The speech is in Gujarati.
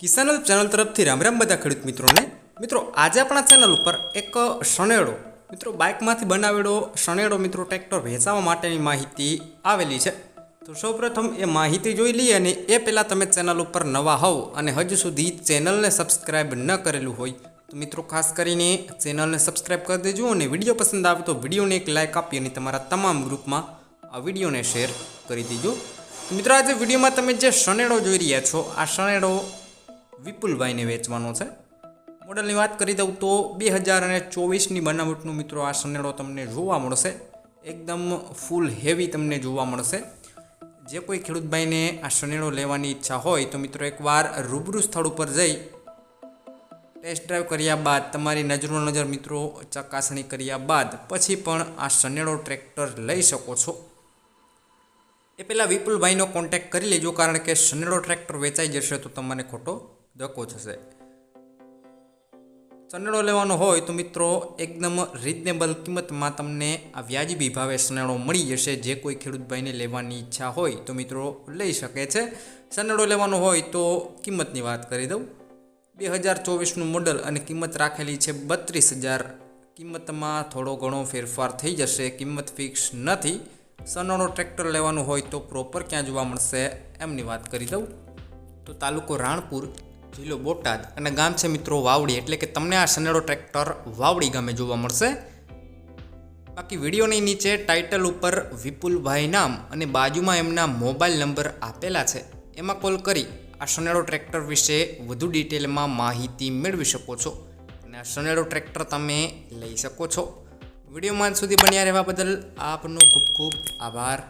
કિસાન ચેનલ તરફથી રામ રામ બધા ખેડૂત મિત્રોને. મિત્રો, આજે આપણા ચેનલ ઉપર એક શણેડો, મિત્રો, બાઇકમાંથી બનાવેલો શણેડો, મિત્રો, ટ્રેક્ટર વેચાવા માટેની માહિતી આવેલી છે. તો સૌપ્રથમ એ માહિતી જોઈ લઈએ અને એ પહેલાં તમે ચેનલ ઉપર નવા હોવ અને હજુ સુધી ચેનલને સબસ્ક્રાઈબ ન કરેલું હોય, તો મિત્રો, ખાસ કરીને ચેનલને સબસ્ક્રાઈબ કરી દેજો અને વીડિયો પસંદ આવે તો વિડીયોને એક લાઇક આપી અને તમારા તમામ ગ્રુપમાં આ વિડીયોને શેર કરી દેજો. મિત્રો, આજે વિડીયોમાં તમે જે શણેડો જોઈ રહ્યા છો, આ શણેડો વિપુલભાઈને વેચવાનો છે. મોડલની વાત કરી દઉં તો બે હજાર અને ચોવીસની બનાવટનું મિત્રો આ શનેડો તમને જોવા મળશે. એકદમ ફૂલ હેવી તમને જોવા મળશે. જે કોઈ ખેડૂતભાઈને આ શનેડો લેવાની ઈચ્છા હોય તો મિત્રો એકવાર રૂબરૂ સ્થળ ઉપર જઈ ટેસ્ટ ડ્રાઈવ કર્યા બાદ, તમારી નજરો નજર મિત્રો ચકાસણી કર્યા બાદ પછી પણ આ શનેડો ટ્રેક્ટર લઈ શકો છો. એ પહેલાં વિપુલભાઈનો કોન્ટેક્ટ કરી લેજો કારણ કે શનેડો ટ્રેક્ટર વેચાઈ જશે તો તમને ખોટો ધક્કો થશે સનેડો લેવાનો હોય તો મિત્રો એકદમ રિઝનેબલ કિંમતમાં તમને આ વ્યાજબી ભાવે સનેડો મળી જશે. જે કોઈ ખેડૂતભાઈને લેવાની ઈચ્છા હોય તો મિત્રો લઈ શકે છે. સનેડો લેવાનો હોય તો કિંમતની વાત કરી દઉં. બે હજાર ચોવીસનું મોડલ અને કિંમત રાખેલી છે બત્રીસ હજાર કિંમતમાં થોડો ઘણો ફેરફાર થઈ જશે. કિંમત ફિક્સ નથી. સનેડો ટ્રેક્ટર લેવાનું હોય તો પ્રોપર ક્યાં જોવા મળશે એમની વાત કરી દઉં. તો તાલુકો રાણપુર જિલ્લો બોટાદ અને ગામ છે મિત્રો વાવડી. એટલે કે તમને આ સનેડો ટ્રેક્ટર વાવડી ગામે જોવા મળશે. બાકી વિડીયોની નીચે ટાઇટલ ઉપર વિપુલભાઈ નામ અને બાજુમાં એમના મોબાઈલ નંબર આપેલા છે. એમાં કોલ કરી આ સનેડો ટ્રેક્ટર વિશે વધુ ડિટેલમાં માહિતી મેળવી શકો છો. અને આ સનેડો ટ્રેક્ટર તમે લઈ શકો છો. વિડીયોમાં સુધી બન્યા રહેવા બદલ આપનો ખૂબ ખૂબ આભાર.